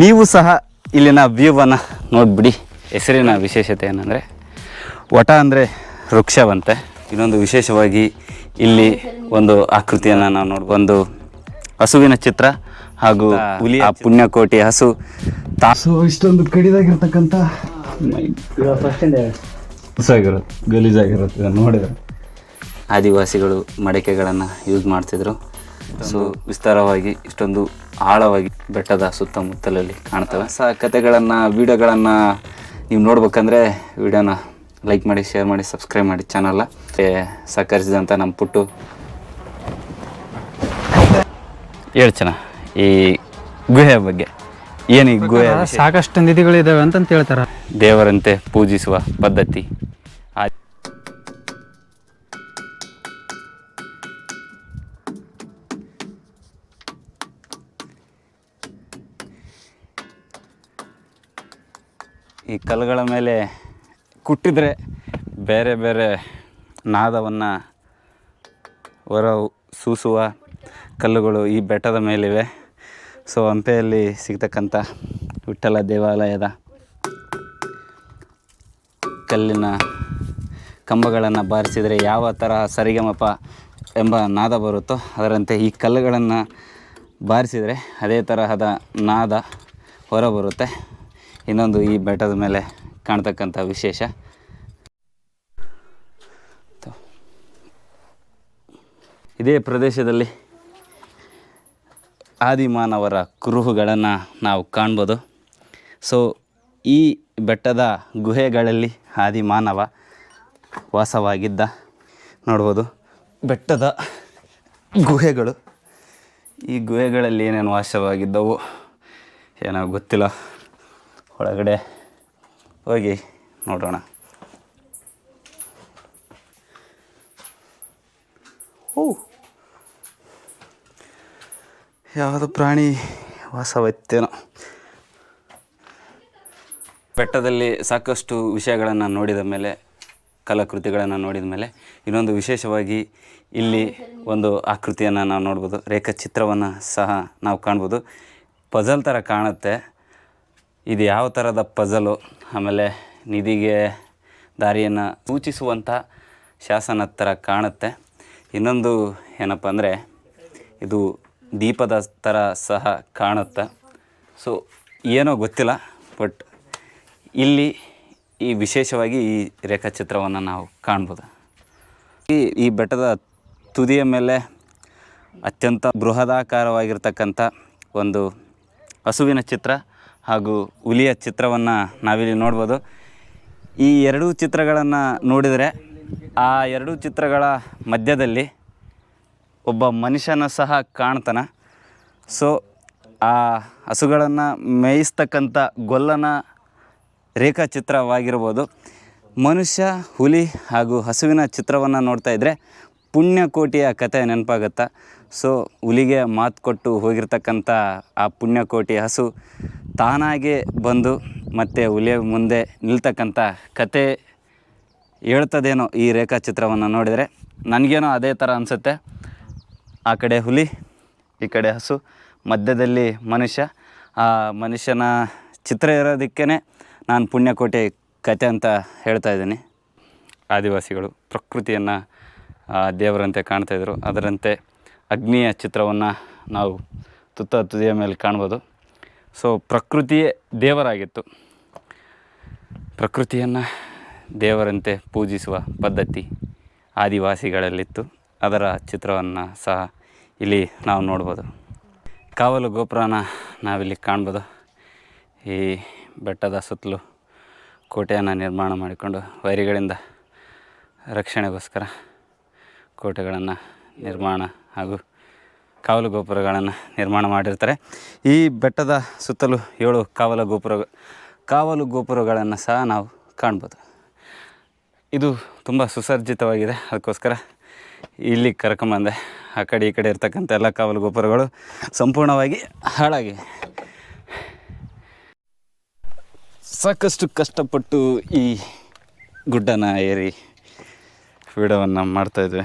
ನೀವು ಸಹ ಇಲ್ಲಿನ ವ್ಯೂವನ್ನು ನೋಡಿಬಿಡಿ. ಹೆಸರಿನ ವಿಶೇಷತೆ ಏನಂದರೆ ವಟ ಅಂದರೆ ವೃಕ್ಷವಂತೆ. ಇನ್ನೊಂದು ವಿಶೇಷವಾಗಿ ಇಲ್ಲಿ ಒಂದು ಆಕೃತಿಯನ್ನು ನಾವು ನೋಡಿ ಒಂದು ಹಸುವಿನ ಚಿತ್ರ ಹಾಗೂ ಹುಲಿ ಆ ಪುಣ್ಯಕೋಟಿ ಹಸು ತಾಸು ಇಷ್ಟೊಂದು ಕಡಿದಾಗಿರ್ತಕ್ಕಂಥ ಹೊಸಾಗಿರುತ್ತೆ ಗಲೀಜಾಗಿರುತ್ತೆ ನೋಡಿದ್ರೆ. ಆದಿವಾಸಿಗಳು ಮಡಕೆಗಳನ್ನು ಯೂಸ್ ಮಾಡ್ತಿದ್ರು. ಸೊ ವಿಸ್ತಾರವಾಗಿ ಇಷ್ಟೊಂದು ಆಳವಾಗಿ ಬೆಟ್ಟದ ಸುತ್ತಮುತ್ತಲಲ್ಲಿ ಕಾಣ್ತವೆ. ಸ ಕತೆಗಳನ್ನು ವಿಡಿಯೋಗಳನ್ನು ನೀವು ನೋಡ್ಬೇಕಂದ್ರೆ ವಿಡಿಯೋನ ಲೈಕ್ ಮಾಡಿ ಶೇರ್ ಮಾಡಿ ಸಬ್ಸ್ಕ್ರೈಬ್ ಮಾಡಿ ಚಾನಲ್ನ. ಸಹಕರಿಸಿದಂಥ ನಮ್ಮ ಪುಟ್ಟು. ಹೇಳಿ ಚೆನ್ನ ಈ ಗುಹೆಯ ಬಗ್ಗೆ. ಏನು ಈ ಗುಹೆ ಸಾಕಷ್ಟು ನಿಧಿಗಳಿದ್ದಾವೆ ಅಂತಂತ ಹೇಳ್ತಾರೆ. ದೇವರಂತೆ ಪೂಜಿಸುವ ಪದ್ಧತಿ. ಈ ಕಲ್ಲುಗಳ ಮೇಲೆ ಕುಟ್ಟಿದರೆ ಬೇರೆ ಬೇರೆ ನಾದವನ್ನು ಹೊರ ಸೂಸುವ ಕಲ್ಲುಗಳು ಈ ಬೆಟ್ಟದ ಮೇಲಿವೆ. ಸೊ ಹಂಪೆಯಲ್ಲಿ ಸಿಗ್ತಕ್ಕಂಥ ವಿಠಲ ದೇವಾಲಯದ ಕಲ್ಲಿನ ಕಂಬಗಳನ್ನು ಬಾರಿಸಿದರೆ ಯಾವ ತರಹ ಸರಿಗಮಪ ಎಂಬ ನಾದ ಬರುತ್ತೋ ಅದರಂತೆ ಈ ಕಲ್ಲುಗಳನ್ನು ಬಾರಿಸಿದರೆ ಅದೇ ತರಹದ ನಾದ ಹೊರಬರುತ್ತೆ. ಇನ್ನೊಂದು ಈ ಬೆಟ್ಟದ ಮೇಲೆ ಕಾಣ್ತಕ್ಕಂಥ ವಿಶೇಷ. ಇದೇ ಪ್ರದೇಶದಲ್ಲಿ ಆದಿಮಾನವರ ಕುರುಹುಗಳನ್ನು ನಾವು ಕಾಣ್ಬೋದು. ಸೊ ಈ ಬೆಟ್ಟದ ಗುಹೆಗಳಲ್ಲಿ ಆದಿಮಾನವ ವಾಸವಾಗಿದ್ದ ನೋಡ್ಬೋದು. ಬೆಟ್ಟದ ಗುಹೆಗಳು. ಈ ಗುಹೆಗಳಲ್ಲಿ ಏನೇನು ವಾಸವಾಗಿದ್ದವು ಏನೋ ಗೊತ್ತಿಲ್ಲ. ಒಳಗಡೆ ಹೋಗಿ ನೋಡೋಣ. ಓ ಯಾವುದು ಪ್ರಾಣಿ ವಾಸವತ್ತೇನೋ ಬೆಟ್ಟದಲ್ಲಿ ಸಾಕಷ್ಟು ವಿಷಯಗಳನ್ನು ನೋಡಿದ ಮೇಲೆ, ಕಲಾಕೃತಿಗಳನ್ನು ನೋಡಿದ ಮೇಲೆ, ಇನ್ನೊಂದು ವಿಶೇಷವಾಗಿ ಇಲ್ಲಿ ಒಂದು ಆಕೃತಿಯನ್ನು ನಾವು ನೋಡ್ಬೋದು. ರೇಖಾಚಿತ್ರವನ್ನು ಸಹ ನಾವು ಕಾಣ್ಬೋದು. ಪಜಲ್ ಥರ ಕಾಣುತ್ತೆ. ಇದು ಯಾವ ಥರದ ಪಜಲು ಆಮೇಲೆ ನಿಧಿಗೆ ದಾರಿಯನ್ನು ಸೂಚಿಸುವಂಥ ಶಾಸನ ಥರ ಕಾಣುತ್ತೆ. ಇನ್ನೊಂದು ಏನಪ್ಪ ಅಂದರೆ ಇದು ದೀಪದ ಥರ ಸಹ ಕಾಣುತ್ತೆ. ಸೊ ಏನೋ ಗೊತ್ತಿಲ್ಲ ಬಟ್ ಇಲ್ಲಿ ಈ ವಿಶೇಷವಾಗಿ ಈ ರೇಖಾಚಿತ್ರವನ್ನು ನಾವು ಕಾಣ್ಬೋದು. ಈ ಈ ಬೆಟ್ಟದ ತುದಿಯ ಮೇಲೆ ಅತ್ಯಂತ ಬೃಹದಾಕಾರವಾಗಿರ್ತಕ್ಕಂಥ ಒಂದು ಹಸುವಿನ ಚಿತ್ರ. ಹಾಗೂ ಹುಲಿಯ ಚಿತ್ರವನ್ನು ನಾವಿಲ್ಲಿ ನೋಡ್ಬೋದು. ಈ ಎರಡೂ ಚಿತ್ರಗಳನ್ನು ನೋಡಿದರೆ ಆ ಎರಡೂ ಚಿತ್ರಗಳ ಮಧ್ಯದಲ್ಲಿ ಒಬ್ಬ ಮನುಷ್ಯನ ಸಹ ಕಾಣ್ತಾನ. ಸೊ ಆ ಹಸುಗಳನ್ನು ಮೇಯಿಸ್ತಕ್ಕಂಥ ಗೊಲ್ಲನ ರೇಖಾಚಿತ್ರವಾಗಿರ್ಬೋದು. ಮನುಷ್ಯ, ಹುಲಿ ಹಾಗೂ ಹಸುವಿನ ಚಿತ್ರವನ್ನು ನೋಡ್ತಾ ಇದ್ದರೆ ಪುಣ್ಯಕೋಟಿಯ ಕತೆ ನೆನಪಾಗತ್ತಾ. ಸೊ ಹುಲಿಗೆ ಮಾತು ಕೊಟ್ಟು ಹೋಗಿರ್ತಕ್ಕಂಥ ಆ ಪುಣ್ಯಕೋಟಿ ಹಸು ತಾನಾಗೇ ಬಂದು ಮತ್ತು ಹುಲಿಯ ಮುಂದೆ ನಿಲ್ತಕ್ಕಂಥ ಕತೆ ಹೇಳ್ತದೇನೋ ಈ ರೇಖಾಚಿತ್ರವನ್ನು ನೋಡಿದರೆ. ನನಗೇನೋ ಅದೇ ಥರ ಅನಿಸುತ್ತೆ. ಆ ಕಡೆ ಹುಲಿ, ಈ ಕಡೆ ಹಸು, ಮಧ್ಯದಲ್ಲಿ ಮನುಷ್ಯ. ಆ ಮನುಷ್ಯನ ಚಿತ್ರ ಇರೋದಕ್ಕೇ ನಾನು ಪುಣ್ಯಕೋಟೆ ಕತೆ ಅಂತ ಹೇಳ್ತಾ ಇದ್ದೀನಿ. ಆದಿವಾಸಿಗಳು ಪ್ರಕೃತಿಯನ್ನು ದೇವರಂತೆ ಕಾಣ್ತಾಯಿದ್ರು ಅದರಂತೆ ಅಗ್ನಿಯ ಚಿತ್ರವನ್ನು ನಾವು ತುತ್ತ ತುದಿಯ ಮೇಲೆ ಕಾಣ್ಬೋದು. ಸೊ ಪ್ರಕೃತಿಯೇ ದೇವರಾಗಿತ್ತು. ಪ್ರಕೃತಿಯನ್ನು ದೇವರಂತೆ ಪೂಜಿಸುವ ಪದ್ಧತಿ ಆದಿವಾಸಿಗಳಲ್ಲಿತ್ತು. ಅದರ ಚಿತ್ರವನ್ನು ಸಹ ಇಲ್ಲಿ ನಾವು ನೋಡ್ಬೋದು. ಕಾವಲು ಗೋಪುರನ ನಾವಿಲ್ಲಿ ಕಾಣ್ಬೋದು. ಈ ಬೆಟ್ಟದ ಸುತ್ತಲೂ ಕೋಟೆಯನ್ನು ನಿರ್ಮಾಣ ಮಾಡಿಕೊಂಡು ವೈರಿಗಳಿಂದ ರಕ್ಷಣೆಗೋಸ್ಕರ ಕೋಟೆಗಳನ್ನು ನಿರ್ಮಾಣ ಹಾಗೂ ಕಾವಲು ಗೋಪುರಗಳನ್ನು ನಿರ್ಮಾಣ ಮಾಡಿರ್ತಾರೆ. ಈ ಬೆಟ್ಟದ ಸುತ್ತಲೂ ಏಳು ಕಾವಲು ಗೋಪುರ, ಕಾವಲು ಗೋಪುರಗಳನ್ನು ಸಹ ನಾವು ಕಾಣ್ಬೋದು. ಇದು ತುಂಬ ಸುಸರ್ಜಿತವಾಗಿದೆ ಅದಕ್ಕೋಸ್ಕರ ಇಲ್ಲಿ ಕರ್ಕೊಂಬಂದೆ ಆ ಕಡೆ ಈ ಕಡೆ ಇರ್ತಕ್ಕಂಥ ಎಲ್ಲ ಕಾವಲು ಗೋಪುರಗಳು ಸಂಪೂರ್ಣವಾಗಿ ಹಾಳಾಗಿವೆ. ಸಾಕಷ್ಟು ಕಷ್ಟಪಟ್ಟು ಈ ಗುಡ್ಡನ ಏರಿ ವಿಡಿಯೋವನ್ನು ಮಾಡ್ತಾಯಿದ್ವಿ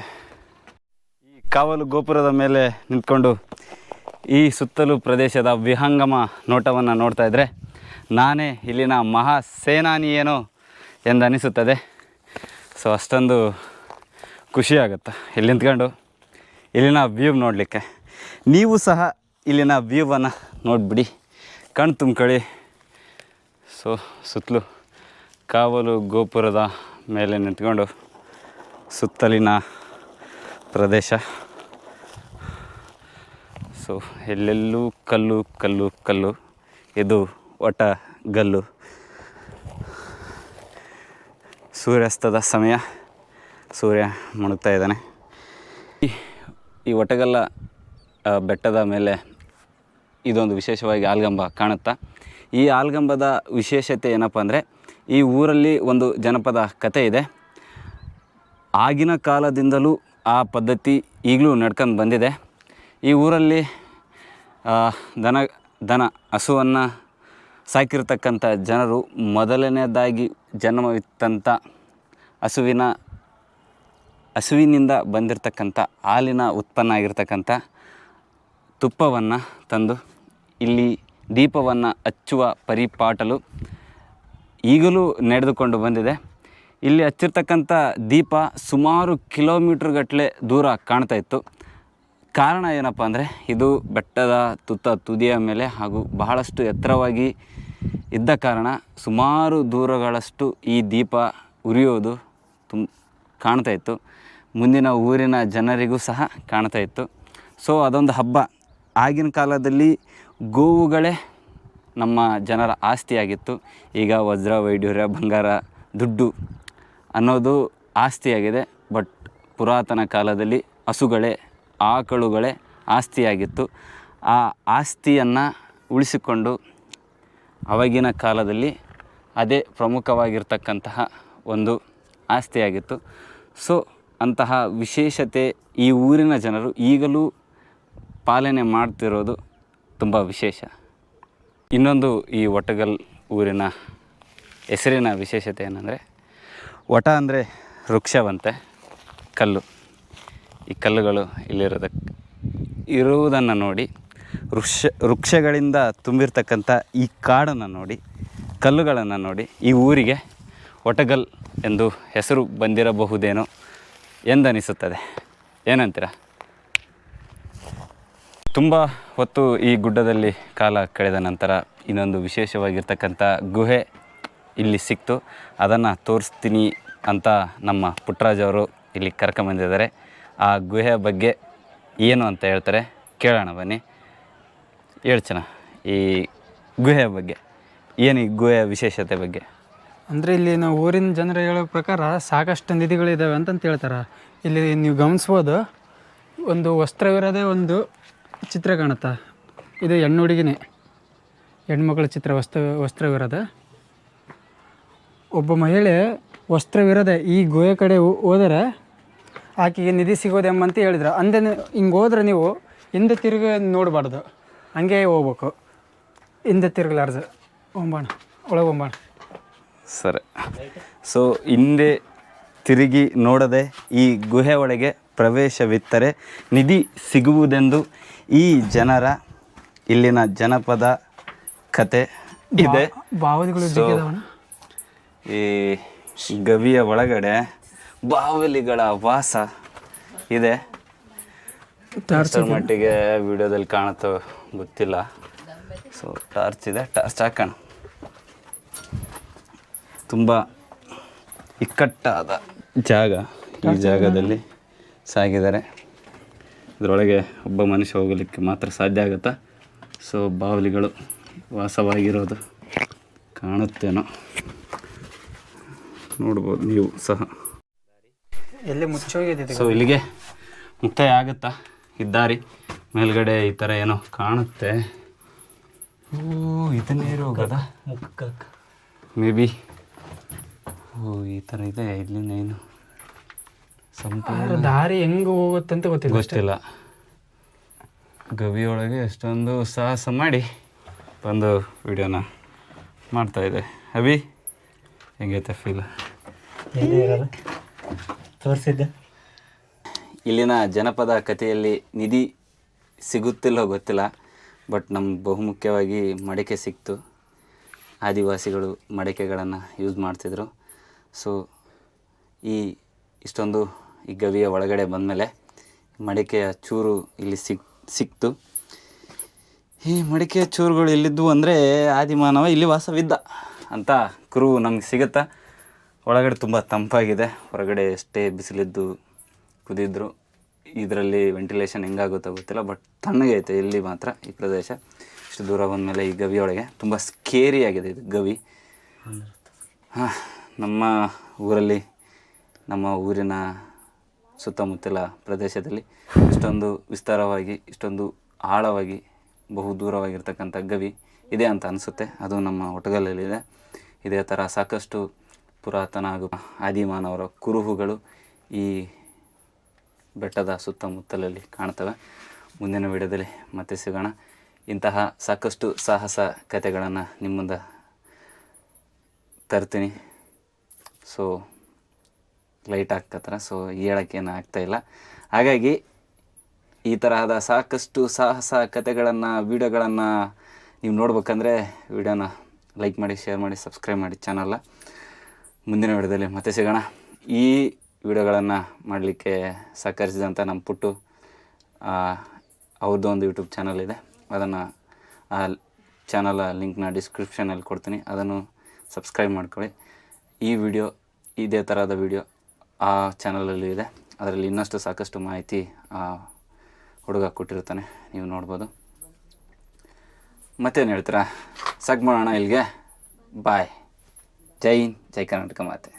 ಕಾವಲು ಗೋಪುರದ ಮೇಲೆ ನಿಂತ್ಕೊಂಡು ಈ ಸುತ್ತಲೂ ಪ್ರದೇಶದ ವಿಹಂಗಮ ನೋಟವನ್ನು ನೋಡ್ತಾ ಇದ್ದರೆ ನಾನೇ ಇಲ್ಲಿನ ಮಹಾ ಸೇನಾನಿಯೇನೋ ಎಂದನಿಸುತ್ತದೆ. ಸೊ ಅಷ್ಟೊಂದು ಖುಷಿಯಾಗುತ್ತೆ ಇಲ್ಲಿ ನಿಂತ್ಕೊಂಡು ಇಲ್ಲಿನ ವ್ಯೂ ನೋಡಲಿಕ್ಕೆ. ನೀವು ಸಹ ಇಲ್ಲಿನ ವ್ಯೂವನ್ನು ನೋಡಿಬಿಡಿ. ಕಣ್ ತುಂಬ್ಕೊಳ್ಳಿ. ಸೊ ಸುತ್ತಲೂ ಕಾವಲು ಗೋಪುರದ ಮೇಲೆ ನಿಂತ್ಕೊಂಡು ಸುತ್ತಲಿನ ಪ್ರದೇಶ. ಸೊ ಎಲ್ಲೆಲ್ಲೂ ಕಲ್ಲು ಕಲ್ಲು ಕಲ್ಲು. ಇದು ಒಟ ಗಲ್ಲು. ಸೂರ್ಯಾಸ್ತದ ಸಮಯ. ಸೂರ್ಯ ಮುಣುಗ್ತಾ ಇದ್ದಾನೆ. ಈ- ಒಟಗಲ್ಲ ಬೆಟ್ಟದ ಮೇಲೆ ಇದೊಂದು ವಿಶೇಷವಾಗಿ ಆಲ್ಗಂಬ ಕಾಣುತ್ತಾ. ಈ ಆಲ್ಗಂಬದ ವಿಶೇಷತೆ ಏನಪ್ಪ ಅಂದರೆ, ಈ ಊರಲ್ಲಿ ಒಂದು ಜನಪದ ಕತೆ ಇದೆ. ಆಗಿನ ಕಾಲದಿಂದಲೂ ಆ ಪದ್ಧತಿ ಈಗಲೂ ನಡ್ಕೊಂಡು ಬಂದಿದೆ. ಈ ಊರಲ್ಲಿ ದನ ದನ ಹಸುವನ್ನು ಸಾಕಿರ್ತಕ್ಕಂಥ ಜನರು ಮೊದಲನೇದಾಗಿ ಜನ್ಮವಿತ್ತಂಥ ಹಸುವಿನ, ಹಸುವಿನಿಂದ ಬಂದಿರತಕ್ಕಂಥ ಹಾಲಿನ ಉತ್ಪನ್ನ ಆಗಿರ್ತಕ್ಕಂಥ ತುಪ್ಪವನ್ನು ತಂದು ಇಲ್ಲಿ ದೀಪವನ್ನು ಹಚ್ಚುವ ಪರಿಪಾಟಲು ಈಗಲೂ ನಡೆದುಕೊಂಡು ಬಂದಿದೆ. ಇಲ್ಲಿ ಹಚ್ಚಿರ್ತಕ್ಕಂಥ ದೀಪ ಸುಮಾರು ಕಿಲೋಮೀಟ್ರ್ಗಟ್ಟಲೆ ದೂರ ಕಾಣ್ತಾ ಇತ್ತು. ಕಾರಣ ಏನಪ್ಪ ಅಂದರೆ ಇದು ಬೆಟ್ಟದ ತುತ್ತ ತುದಿಯ ಮೇಲೆ ಹಾಗೂ ಬಹಳಷ್ಟು ಎತ್ತರವಾಗಿ ಇದ್ದ ಕಾರಣ ಸುಮಾರು ದೂರಗಳಷ್ಟು ಈ ದೀಪ ಉರಿಯೋದು ತುಂಬ ಕಾಣ್ತಾ ಇತ್ತು. ಮುಂದಿನ ಊರಿನ ಜನರಿಗೂ ಸಹ ಕಾಣ್ತಾ ಇತ್ತು. ಸೊ ಅದೊಂದು ಹಬ್ಬ. ಆಗಿನ ಕಾಲದಲ್ಲಿ ಗೋವುಗಳೇ ನಮ್ಮ ಜನರ ಆಸ್ತಿಯಾಗಿತ್ತು. ಈಗ ವಜ್ರ, ವೈಢೂರ್ಯ, ಬಂಗಾರ, ದುಡ್ಡು ಅನ್ನೋದು ಆಸ್ತಿಯಾಗಿದೆ, ಬಟ್ ಪುರಾತನ ಕಾಲದಲ್ಲಿ ಹಸುಗಳೇ, ಆಕಳುಗಳೇ ಆಸ್ತಿಯಾಗಿತ್ತು. ಆ ಆಸ್ತಿಯನ್ನು ಉಳಿಸಿಕೊಂಡು ಆವಾಗಿನ ಕಾಲದಲ್ಲಿ ಅದೇ ಪ್ರಮುಖವಾಗಿರ್ತಕ್ಕಂತಹ ಒಂದು ಆಸ್ತಿಯಾಗಿತ್ತು. ಸೊ, ಅಂತಹ ವಿಶೇಷತೆ ಈ ಊರಿನ ಜನರು ಈಗಲೂ ಪಾಲನೆ ಮಾಡ್ತಿರೋದು ತುಂಬ ವಿಶೇಷ. ಇನ್ನೊಂದು ಈ ಒಟಗಲ್ ಊರಿನ ಹೆಸರಿನ ವಿಶೇಷತೆ ಏನಂದರೆ ಒಟ ಅಂದರೆ ವೃಕ್ಷವಂತೆ, ಕಲ್ಲು. ಈ ಕಲ್ಲುಗಳು ಇಲ್ಲಿರೋದಕ್ಕೆ ಇರುವುದನ್ನು ನೋಡಿ, ವೃಕ್ಷ, ವೃಕ್ಷಗಳಿಂದ ತುಂಬಿರ್ತಕ್ಕಂಥ ಈ ಕಾಡನ್ನು ನೋಡಿ, ಕಲ್ಲುಗಳನ್ನು ನೋಡಿ, ಈ ಊರಿಗೆ ಒಟಗಲ್ ಎಂದು ಹೆಸರು ಬಂದಿರಬಹುದೇನೋ ಎಂದನಿಸುತ್ತದೆ. ಏನಂತೀರ? ತುಂಬ ಹೊತ್ತು ಈ ಗುಡ್ಡದಲ್ಲಿ ಕಾಲ ಕಳೆದ ನಂತರ ಇನ್ನೊಂದು ವಿಶೇಷವಾಗಿರ್ತಕ್ಕಂಥ ಗುಹೆ ಇಲ್ಲಿ ಸಿಕ್ತು. ಅದನ್ನು ತೋರಿಸ್ತೀನಿ ಅಂತ ನಮ್ಮ ಪುಟ್ಟರಾಜ್ ಅವರು ಇಲ್ಲಿ ಕರ್ಕೊಂಬಂದಿದ್ದಾರೆ. ಆ ಗುಹೆ ಬಗ್ಗೆ ಏನು ಅಂತ ಹೇಳ್ತಾರೆ ಕೇಳೋಣ ಬನ್ನಿ. ಹೇಳ್ಚನ, ಈ ಗುಹೆಯ ಬಗ್ಗೆ, ಏನು ಈ ಗುಹೆಯ ವಿಶೇಷತೆ ಬಗ್ಗೆ? ಅಂದರೆ ಇಲ್ಲಿ ನಾವು ಊರಿನ ಜನರು ಹೇಳೋ ಪ್ರಕಾರ ಸಾಕಷ್ಟು ನಿಧಿಗಳಿದ್ದಾವೆ ಅಂತಂತ ಹೇಳ್ತಾರೆ. ಇಲ್ಲಿ ನೀವು ಗಮನಿಸ್ಬೋದು, ಒಂದು ವಸ್ತ್ರವಿರೋದೇ ಒಂದು ಚಿತ್ರ ಕಾಣುತ್ತೆ. ಇದು ಹೆಣ್ಣು ಹುಡುಗಿನೇ ಹೆಣ್ಮಕ್ಳ ಚಿತ್ರ ವಸ್ತ್ರ, ವಸ್ತ್ರವಿರೋದೆ. ಒಬ್ಬ ಮಹಿಳೆ ವಸ್ತ್ರವಿರದೆ ಈ ಗುಹೆ ಕಡೆ ಹೋದರೆ ಆಕೆಗೆ ನಿಧಿ ಸಿಗೋದೆಂಬಂತ ಹೇಳಿದ್ರು. ಅಂದೆ ಹಿಂಗೆ ಹೋದ್ರೆ ನೀವು ಹಿಂದೆ ತಿರುಗಿ ನೋಡಬಾರ್ದು. ಹಂಗೆ ಹೋಗ್ಬೇಕು. ಹಿಂದೆ ತಿರುಗಲಾರ್ದು. ಒಂಬಾಣ ಒಳಗೆ ಒಂಬಾಣ ಸರಿ. ಸೊ ಹಿಂದೆ ತಿರುಗಿ ನೋಡದೆ ಈ ಗುಹೆ ಒಳಗೆ ಪ್ರವೇಶವಿತ್ತರೆ ನಿಧಿ ಸಿಗುವುದೆಂದು ಈ ಜನರ ಇಲ್ಲಿನ ಜನಪದ ಕತೆ ಇದೆ. ಭಾವನೆಗಳು ಈ ಗವಿಯ ಒಳಗಡೆ ಬಾವಲಿಗಳ ವಾಸ ಇದೆ. ಟಾರ್ಚ್ ಮಟ್ಟಿಗೆ ವಿಡಿಯೋದಲ್ಲಿ ಕಾಣುತ್ತೋ ಗೊತ್ತಿಲ್ಲ. ಸೊ ಟಾರ್ಚ್ ಇದೆ. ಟಾರ್ಚ್ ಹಾಕೋಣ. ತುಂಬ ಇಕ್ಕಟ್ಟಾದ ಜಾಗ ಈ ಜಾಗದಲ್ಲಿ ಸಾಗಿದ್ದಾರೆ. ಇದರೊಳಗೆ ಒಬ್ಬ ಮನುಷ್ಯ ಹೋಗಲಿಕ್ಕೆ ಮಾತ್ರ ಸಾಧ್ಯ ಆಗುತ್ತಾ? ಸೊ ಬಾವಲಿಗಳು ವಾಸವಾಗಿರೋದು ಕಾಣುತ್ತೇನೋ. ನೋಡ್ಬೋದು ನೀವು ಸಹ. ಸೊ ಇಲ್ಲಿಗೆ ಮುಕ್ತಾಯ ಆಗುತ್ತಾ? ಇದ್ದಾರಿ ಮೇಲ್ಗಡೆ ಈ ಥರ ಏನೋ ಕಾಣುತ್ತೆ. ಓ ಇದನ್ನೇ ಹೋಗದ ಮೇ ಬಿ ಓ ಈ ಥರ ಇದೆ. ಇಲ್ಲಿಂದ ಏನು ಸಂಪೂರ್ಣ ದಾರಿ ಹೆಂಗೆ ಹೋಗುತ್ತೆ ಅಂತ ಗೊತ್ತಿಲ್ಲ ಗೊತ್ತಿಲ್ಲ. ಗವಿಯೊಳಗೆ ಎಷ್ಟೊಂದು ಸಾಹಸ ಮಾಡಿ ಬಂದು ವಿಡಿಯೋನ ಮಾಡ್ತಾ ಇದೆ. ಅಭಿ ಹೆಂಗೈತೆ ಫೀಲ್ ತೋರಿಸಿದ್ದೆ. ಇಲ್ಲಿನ ಜನಪದ ಕಥೆಯಲ್ಲಿ ನಿಧಿ ಸಿಗುತ್ತಿಲ್ಲೋ ಗೊತ್ತಿಲ್ಲ, ಬಟ್ ನಮ್ಗೆ ಬಹುಮುಖ್ಯವಾಗಿ ಮಡಿಕೆ ಸಿಕ್ತು. ಆದಿವಾಸಿಗಳು ಮಡಿಕೆಗಳನ್ನು ಯೂಸ್ ಮಾಡ್ತಿದ್ರು. ಸೊ ಈ ಇಷ್ಟೊಂದು ಈ ಗವಿಯ ಒಳಗಡೆ ಬಂದಮೇಲೆ ಮಡಿಕೆಯ ಚೂರು ಇಲ್ಲಿ ಸಿಕ್, ಸಿಕ್ತು. ಈ ಮಡಿಕೆಯ ಚೂರುಗಳು ಇಲ್ಲಿದ್ದವು ಅಂದರೆ ಆದಿಮಾನವ ಇಲ್ಲಿ ವಾಸವಿದ್ದ ಅಂತ ಕುರುವು ನಮ್ಗೆ ಸಿಗುತ್ತಾ? ಒಳಗಡೆ ತುಂಬ ತಂಪಾಗಿದೆ. ಹೊರಗಡೆ ಎಷ್ಟೇ ಬಿಸಿಲಿದ್ದು ಕುದಿದ್ರು ಇದರಲ್ಲಿ ವೆಂಟಿಲೇಷನ್ ಹೆಂಗಾಗುತ್ತೋ ಗೊತ್ತಿಲ್ಲ ಬಟ್ ತಣ್ಣಗೆ ಐತೆ ಇಲ್ಲಿ ಮಾತ್ರ ಈ ಪ್ರದೇಶ. ಇಷ್ಟು ದೂರ ಬಂದಮೇಲೆ ಈ ಗವಿಯೊಳಗೆ ತುಂಬ ಸ್ಕೇರಿ ಆಗಿದೆ ಇದು ಗವಿ. ಹಾಂ, ನಮ್ಮ ಊರಲ್ಲಿ, ನಮ್ಮ ಊರಿನ ಸುತ್ತಮುತ್ತಲ ಪ್ರದೇಶದಲ್ಲಿ ಇಷ್ಟೊಂದು ವಿಸ್ತಾರವಾಗಿ, ಇಷ್ಟೊಂದು ಆಳವಾಗಿ, ಬಹು ದೂರವಾಗಿರ್ತಕ್ಕಂಥ ಗವಿ ಇದೆ ಅಂತ ಅನಿಸುತ್ತೆ. ಅದು ನಮ್ಮ ಒಟಗಲಲ್ಲಿದೆ ಇದೇ ಥರ ಸಾಕಷ್ಟು ಪುರಾತನ ಹಾಗೂ ಆದಿಮಾನವರ ಕುರುಹುಗಳು ಈ ಬೆಟ್ಟದ ಸುತ್ತಮುತ್ತಲಲ್ಲಿ ಕಾಣ್ತವೆ. ಮುಂದಿನ ವಿಡಿಯೋದಲ್ಲಿ ಮತ್ತೆ ಸಿಗೋಣ. ಇಂತಹ ಸಾಕಷ್ಟು ಸಾಹಸ ಕಥೆಗಳನ್ನು ನಿಮ್ಮಿಂದ ತರ್ತೀನಿ. ಸೊ ಲೈಟ್ ಆಗ್ತತ್ರ ಸೊ ಹೇಳೋಕ್ಕೇನು ಆಗ್ತಾಯಿಲ್ಲ ಹಾಗಾಗಿ, ಈ ತರಹದ ಸಾಕಷ್ಟು ಸಾಹಸ ಕಥೆಗಳನ್ನು, ವೀಡಿಯೋಗಳನ್ನು ನೀವು ನೋಡ್ಬೇಕಂದ್ರೆ ವಿಡಿಯೋನ ಲೈಕ್ ಮಾಡಿ ಶೇರ್ ಮಾಡಿ ಸಬ್ಸ್ಕ್ರೈಬ್ ಮಾಡಿ ಚಾನಲ್ನ ಮುಂದಿನ ವಿಡಿಯೋದಲ್ಲಿ ಮತ್ತೆ ಸಿಗೋಣ. ಈ ವಿಡಿಯೋಗಳನ್ನು ಮಾಡಲಿಕ್ಕೆ ಸಹಕರಿಸಿದಂಥ ನಮ್ಮ ಪುಟ್ಟು ಅವ್ರದ್ದು ಒಂದು ಯೂಟ್ಯೂಬ್ ಚಾನಲ್ ಇದೆ. ಅದನ್ನು, ಆ ಚಾನಲ ಲಿಂಕ್ನ ಡಿಸ್ಕ್ರಿಪ್ಷನಲ್ಲಿ ಕೊಡ್ತೀನಿ. ಅದನ್ನು ಸಬ್ಸ್ಕ್ರೈಬ್ ಮಾಡ್ಕೊಳ್ಳಿ. ಈ ವಿಡಿಯೋ, ಇದೇ ಥರದ ವಿಡಿಯೋ ಆ ಚಾನಲಲ್ಲೂ ಇದೆ. ಅದರಲ್ಲಿ ಇನ್ನಷ್ಟು ಸಾಕಷ್ಟು ಮಾಹಿತಿ, ಆ, ಹುಡುಗ ಕೊಟ್ಟಿರ್ತಾನೆ ನೀವು ನೋಡ್ಬೋದು. ಮತ್ತೇನು ಹೇಳ್ತೀರಾ? ಸಗ್ ಮಾಡೋಣ ಇಲ್ಲಿಗೆ. ಬಾಯ್ ಜೈ ಹಿಂದ್ ಜೈ ಕರ್ನಾಟಕ ಮಾತೆ